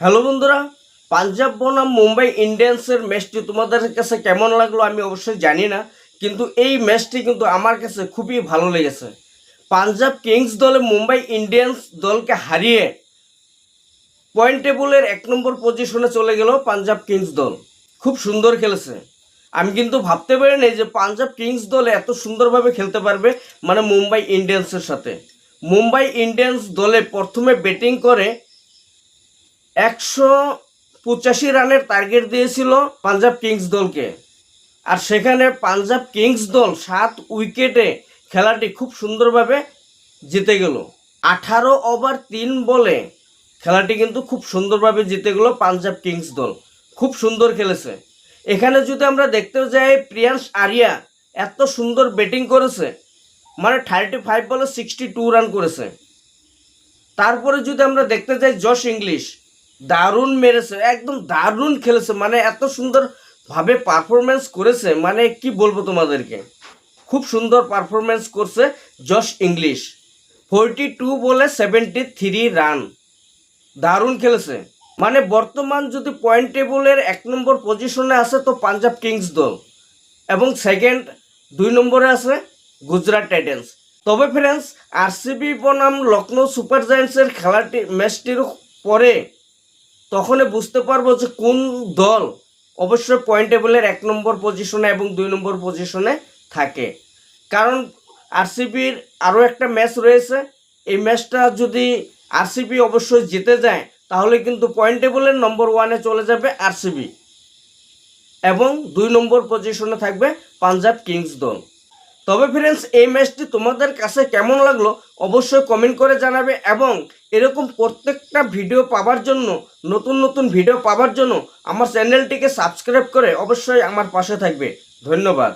Hello বন্ধুরা, পাঞ্জাব বনাম মুম্বাই ইন্ডিয়ান্সের ম্যাচটি তোমাদের কাছে কেমন লাগল আমি অবশ্যই জানি না, কিন্তু এই ম্যাচটি কিন্তু আমার কাছে খুবই ভালো লেগেছে। পাঞ্জাব কিংস দলে মুম্বাই ইন্ডিয়ান্স দলকে হারিয়ে পয়েন্ট টেবলের এক নম্বর পজিশনে চলে গেল পাঞ্জাব কিংস দল। খুব সুন্দর খেলেছে। আমি কিন্তু ভাবতে পারিনি যে পাঞ্জাব কিংস দল এত সুন্দরভাবে খেলতে পারবে মানে মুম্বাই ইন্ডিয়ান্সের সাথে। মুম্বাই ইন্ডিয়ান্স দলে প্রথমে ব্যাটিং করে একশো পঁচাশি রানের টার্গেট দিয়েছিল পাঞ্জাব কিংস দলকে। আর সেখানে পাঞ্জাব কিংস দল সাত উইকেটে খেলাটি খুব সুন্দরভাবে জিতে গেল। আঠারো ওভার তিন বলে খেলাটি কিন্তু খুব সুন্দরভাবে জিতে গেল পাঞ্জাব কিংস দল। খুব সুন্দর খেলেছে। এখানে যদি আমরা দেখতে যাই, প্রিয়াংশ আরিয়া এত সুন্দর ব্যাটিং করেছে। মানে থার্টি ফাইভ বলে সিক্সটি টু রান করেছে। তারপরে যদি আমরা দেখতে যাই, জশ ইংলিশ দারুণ মেরেছে, একদম দারুণ খেলেছে মানে এত সুন্দর ভাবে পারফরমেন্স করেছে মানে কি বলব তোমাদেরকে? খুব সুন্দর পারফরমেন্স করছে জশ ইংলিশ ফোরটি টু বলে সেভেন্টি থ্রি রান দারুণ খেলেছে। মানে বর্তমান যদি পয়েন্ট টেবলের এক নম্বর পজিশনে আছে তো পাঞ্জাব কিংস দল। এবং সেকেন্ড দুই নম্বরে আছে গুজরাট টাইটেন্স তবে ফ্রেন্ডস আরসিবি বনাম লখনৌ সুপার জায়ান্টসের খেলাটি ম্যাচটির পরে তখনই বুঝতে পারব যে কোন দল অবশ্যই পয়েন্ট টেবলের এক নম্বর পজিশনে এবং দুই নম্বর পজিশনে থাকে। কারণ আরসিবির আরও একটা ম্যাচ রয়েছে। এই ম্যাচটা যদি আরসিবি অবশ্যই জিতে যায়, তাহলে কিন্তু পয়েন্ট টেবলের নম্বর ওয়ানে চলে যাবে আরসিবি এবং দুই নম্বর পজিশনে থাকবে পাঞ্জাব কিংস দল। তবে ফ্রেন্ডস এই ম্যাচটি তোমাদের কাছে কেমন লাগল অবশ্যই কমেন্ট করে জানাবে এবং এরকম প্রত্যেকটা ভিডিও পাওয়ার জন্য, নতুন নতুন ভিডিও পাওয়ার জন্য আমার চ্যানেলটিকে সাবস্ক্রাইব করে অবশ্যই আমার পাশে থাকবে। ধন্যবাদ।